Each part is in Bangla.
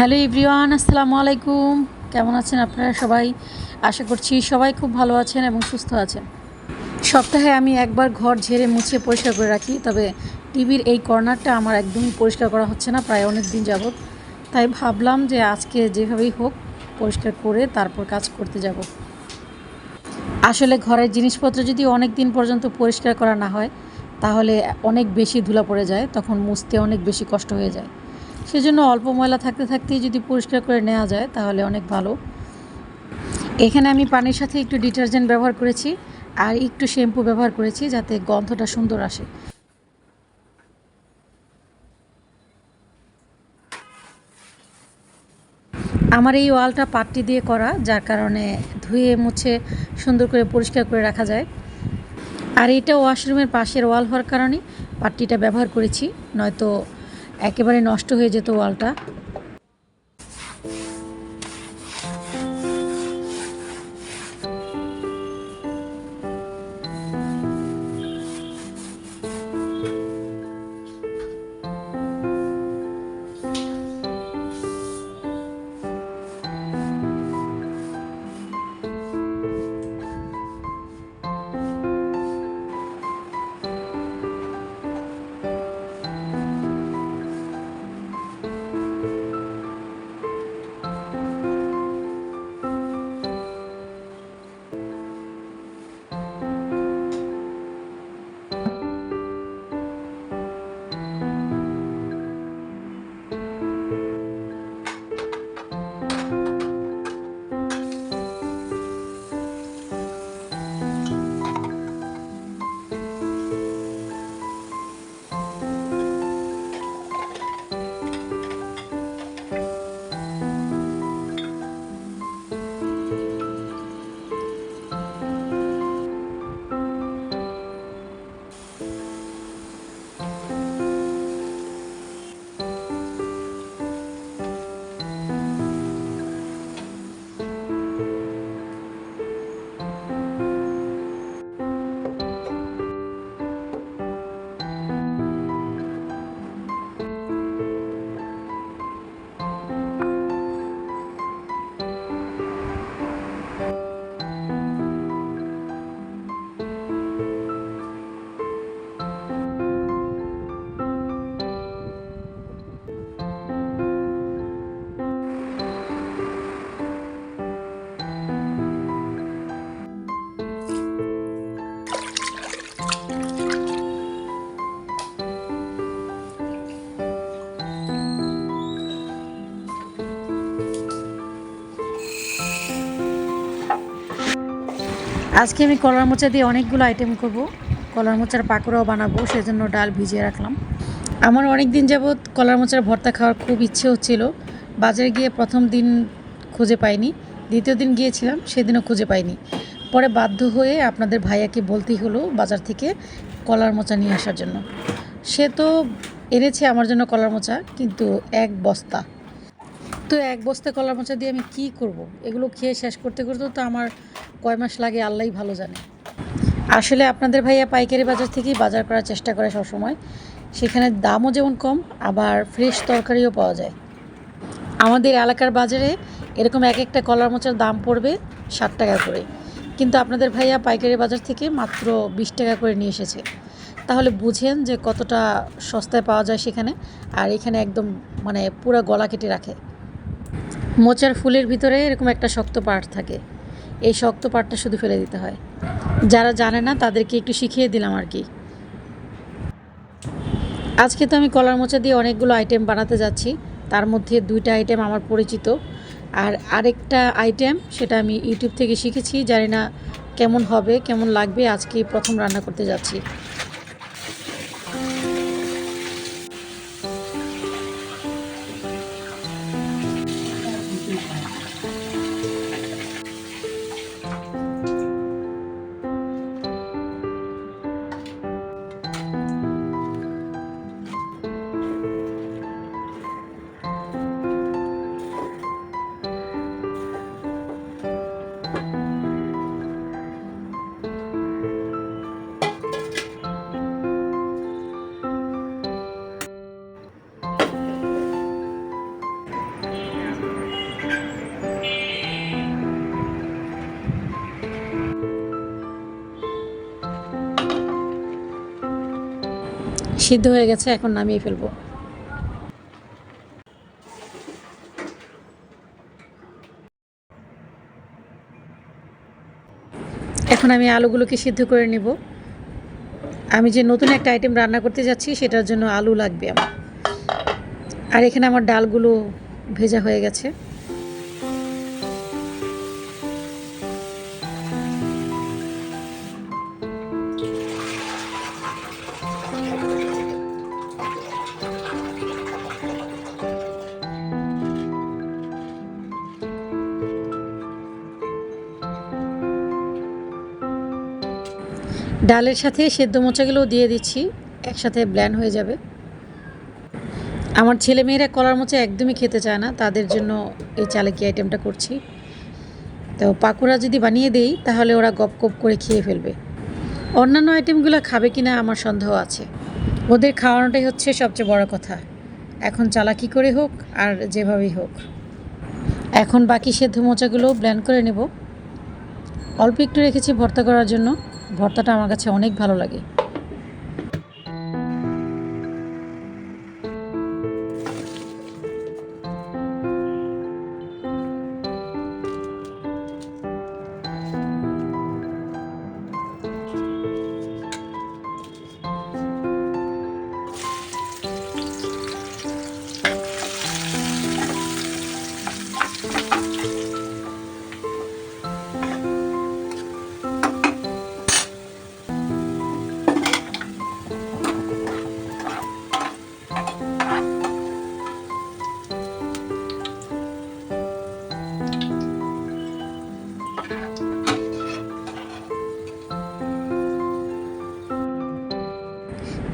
হ্যালো ইভরিওয়ান আসসালামু আলাইকুম। কেমন আছেন আপনারা সবাই? আশা করছি সবাই খুব ভালো আছেন এবং সুস্থ আছেন। সপ্তাহে আমি একবার ঘর ঝেড়ে মুছে পরিষ্কার করে রাখি, তবে টিভির এই কর্নারটা আমার একদমই পরিষ্কার করা হচ্ছে না, প্রায় অনেক দিন যাবৎ। তাই ভাবলাম যে আজকে যেভাবেই হোক পরিষ্কার করে তারপর কাজ করতে যাব। আসলে ঘরের জিনিসপত্র যদি অনেক দিন পর্যন্ত পরিষ্কার করা না হয়, তাহলে অনেক বেশি ধুলা পড়ে যায়, তখন মুছতে অনেক বেশি কষ্ট হয়ে যায়। সেজন্য অল্প ময়লা থাকতে থাকতেই যদি পরিষ্কার করে নেওয়া যায়, তাহলে অনেক ভালো। এখানে আমি পানির সাথে একটু ডিটারজেন্ট ব্যবহার করেছি, আর একটু শ্যাম্পু ব্যবহার করেছি যাতে গন্ধটা সুন্দর আসে। আমার এই ওয়ালটা পাট্টি দিয়ে করা, যার কারণে ধুয়ে মুছে সুন্দর করে পরিষ্কার করে রাখা যায়। আর এটা ওয়াশরুমের পাশের ওয়াল হওয়ার কারণে পাট্টিটা ব্যবহার করেছি, নয়তো একেবারে নষ্ট হয়ে যেত ওয়ালটা। আজকে আমি কলার মোচা দিয়ে অনেকগুলো আইটেম করব। কলার মোচার পাকোড়াও বানাবো, সেজন্য ডাল ভিজিয়ে রাখলাম। আমার অনেক দিন যাবৎ কলার মোচার ভর্তা খাওয়ার খুব ইচ্ছে হচ্ছিল। বাজারে গিয়ে প্রথম দিন খুঁজে পাইনি, দ্বিতীয় দিন গিয়েছিলাম, সেদিনও খুঁজে পাইনি। পরে বাধ্য হয়ে আপনাদের ভাইয়াকে বলতেই হলো বাজার থেকে কলার মোচা নিয়ে আসার জন্য। সে তো এনেছে আমার জন্য কলার মোচা, কিন্তু এক বস্তা। তো এক বস্তা কলার মোচা দিয়ে আমি কি করব। এগুলো খেয়ে শেষ করতে করতে তো আমার কয় মাস লাগে, আল্লাহই ভালো জানে। আসলে আপনাদের ভাইয়া পাইকারি বাজার থেকেই বাজার করার চেষ্টা করে সবসময়। সেখানে দামও যেমন কম, আবার ফ্রেশ তরকারিও পাওয়া যায়। আমাদের এলাকার বাজারে এরকম এক একটা কলার মোচার দাম পড়বে ষাট টাকা করে। কিন্তু আপনাদের ভাইয়া পাইকারি বাজার থেকে মাত্র বিশ টাকা করে নিয়ে এসেছে। তাহলে বুঝেন যে কতটা সস্তায় পাওয়া যায় সেখানে, আর এখানে একদম মানে পুরো গলা কেটে রাখে। মোচার ফুলের ভিতরে এরকম একটা শক্ত পাট থাকে। এই শক্ত পাটটা শুধু ফেলে দিতে হয়। যারা জানে না, তাদেরকে একটু শিখিয়ে দিলাম আর কি। আজকে তো আমি কলার মোচা দিয়ে অনেকগুলো আইটেম বানাতে যাচ্ছি। তার মধ্যে দুইটা আইটেম আমার পরিচিত। আর আরেকটা আইটেম সেটা আমি ইউটিউব থেকে শিখেছি। জানি না কেমন হবে, কেমন লাগবে। আজকে প্রথম রান্না করতে যাচ্ছি। সিদ্ধ হয়ে গেছে, এখন নামিয়ে ফেলব। এখন আমি আলুগুলোকে সিদ্ধ করে নেব। আমি যে নতুন একটা আইটেম রান্না করতে যাচ্ছি, সেটার জন্য আলু লাগবে আমার। আর এখানে আমার ডালগুলো ভেজা হয়ে গেছে। ডালের সাথে সেদ্ধ মোচাগুলোও দিয়ে দিচ্ছি, একসাথে ব্ল্যান্ড হয়ে যাবে। আমার ছেলেমেয়েরা কলার মোচা একদমই খেতে চায় না, তাদের জন্য এই চালাকি আইটেমটা করছি। তো পাকোড়া যদি বানিয়ে দেই, তাহলে ওরা গপ গপ করে খেয়ে ফেলবে। অন্যান্য আইটেমগুলো খাবে কিনা আমার সন্দেহ আছে। ওদের খাওয়ানোটাই হচ্ছে সবচেয়ে বড় কথা। এখন চালাকি করে হোক আর যেভাবেই হোক। এখন বাকি সেদ্ধ মোচাগুলো ব্ল্যান্ড করে নেব। অল্প একটু রেখেছি ভর্তা করার জন্য। ভর্তাটা আমার কাছে অনেক ভালো লাগে।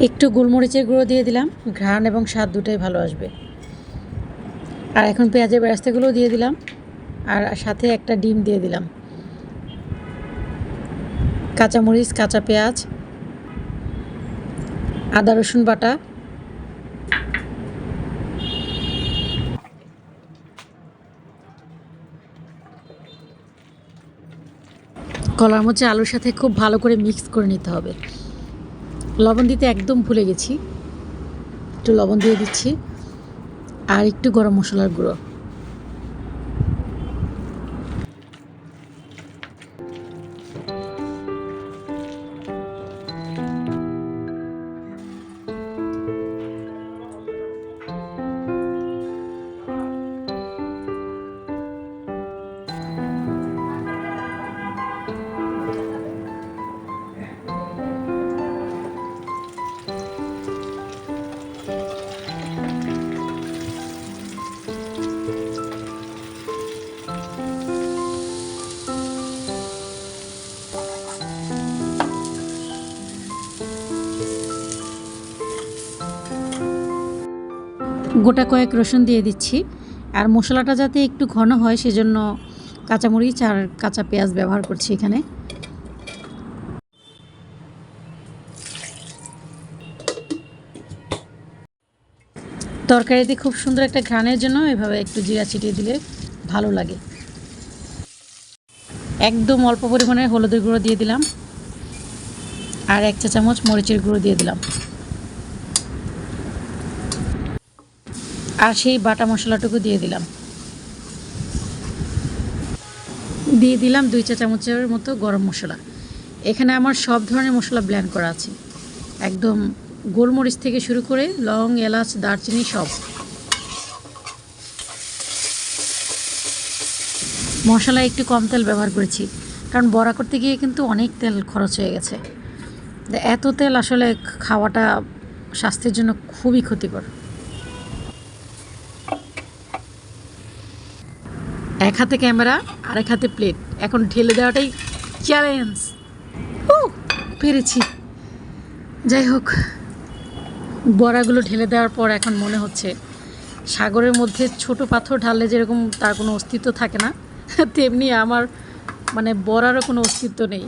একটু গোলমরিচের গুঁড়ো দিয়ে দিলাম। ঘ্রাণ এবং স্বাদ দুটোই ভালো আসবে। আর এখন পেঁয়াজের বেরাস্তাগুলোও দিয়ে দিলাম। আর সাথে একটা ডিম দিয়ে দিলাম। কাঁচামরিচ, কাঁচা পেঁয়াজ, আদা, রসুন বাটা। কলার মোচা আলুর সাথে খুব ভালো করে মিক্স করে নিতে হবে। লবণ দিতে একদম ভুলে গেছি। একটু লবণ দিয়ে দিচ্ছি। আর একটু গরম মশলার গুঁড়ো। গোটা কয়েক রসুন দিয়ে দিচ্ছি। আর মশলাটা যাতে একটু ঘন হয়, সেজন্য কাঁচামরিচ আর কাঁচা পেঁয়াজ ব্যবহার করছি এখানে। তরকারিতে খুব সুন্দর একটা ঘ্রাণের জন্য এভাবে একটু জিরা ছিটিয়ে দিলে ভালো লাগে। একদম অল্প পরিমাণে হলুদের গুঁড়ো দিয়ে দিলাম। আর এক চা চামচ মরিচের গুঁড়ো দিয়ে দিলাম। আর সেই বাটা মশলাটুকু দিয়ে দিলাম। দিয়ে দিলাম দুই চা চামচের মতো গরম মশলা। এখানে আমার সব ধরনের মশলা ব্ল্যান্ড করা আছে। একদম গোলমরিচ থেকে শুরু করে লং, এলাচ, দারচিনি সব। মশলা একটু কম তেল ব্যবহার করেছি, কারণ বড়া করতে গিয়ে কিন্তু অনেক তেল খরচ হয়ে গেছে। এত তেল আসলে খাওয়াটা স্বাস্থ্যের জন্য খুবই ক্ষতিকর। এক হাতে ক্যামেরা আর এক হাতে প্লেট এখন ঢেলে দেওয়াটাই চ্যালেঞ্জ ও, পেরেছি। যাই হোক, বড়াগুলো ঢেলে দেওয়ার পর এখন মনে হচ্ছে সাগরের মধ্যে ছোট পাথর ঢাললে যেরকম তার কোনো অস্তিত্ব থাকে না, তেমনি আমার মানে বড়ারও কোনো অস্তিত্ব নেই।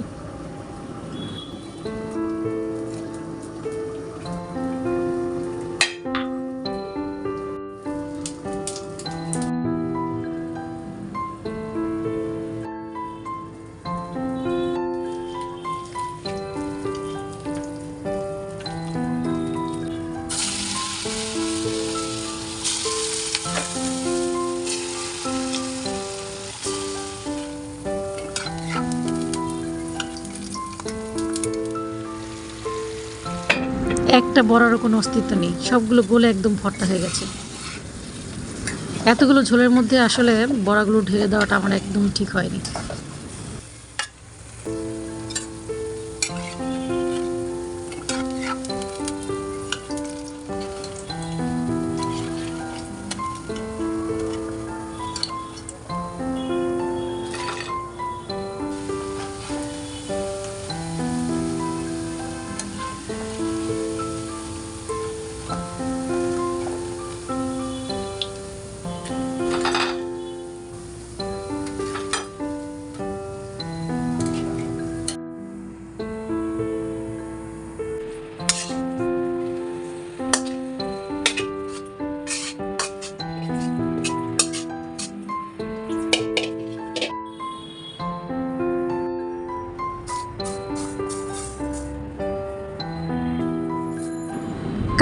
একটা বড়ারও কোনো অস্তিত্ব নেই। সবগুলো গোলে একদম ভর্তা হয়ে গেছে। এতগুলো ঝোলের মধ্যে আসলে বড়াগুলো ঢেলে দেওয়াটা আমার একদম ঠিক হয়নি।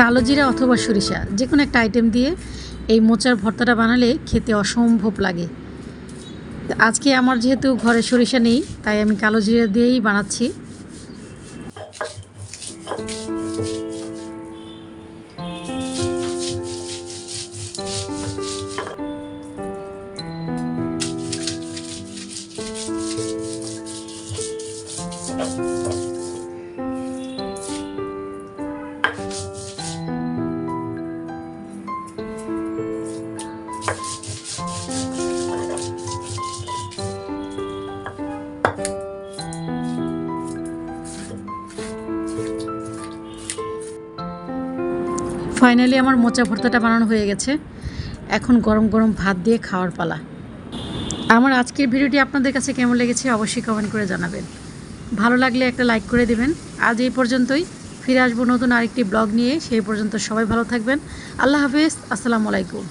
কালো জিরা অথবা সরিষা যে কোনো একটা আইটেম দিয়ে এই মোচার ভর্তাটা বানালে খেতে অসম্ভব লাগে। আজকে আমার যেহেতু ঘরে সরিষা নেই, তাই আমি কালো জিরা দিয়েই বানাচ্ছি। ফাইনালি আমার মোচা ভর্তাটা বানানো হয়ে গেছে। এখন গরম গরম ভাত দিয়ে খাওয়ার পালা। আমার আজকের ভিডিওটি আপনাদের কাছে কেমন লেগেছে অবশ্যই কমেন্ট করে জানাবেন। ভালো লাগলে একটা লাইক করে দেবেন। আজ এই পর্যন্তই। ফিরে আসব নতুন আরেকটি ব্লগ নিয়ে। সেই পর্যন্ত সবাই ভালো থাকবেন। আল্লাহ হাফেজ। আসসালামু আলাইকুম।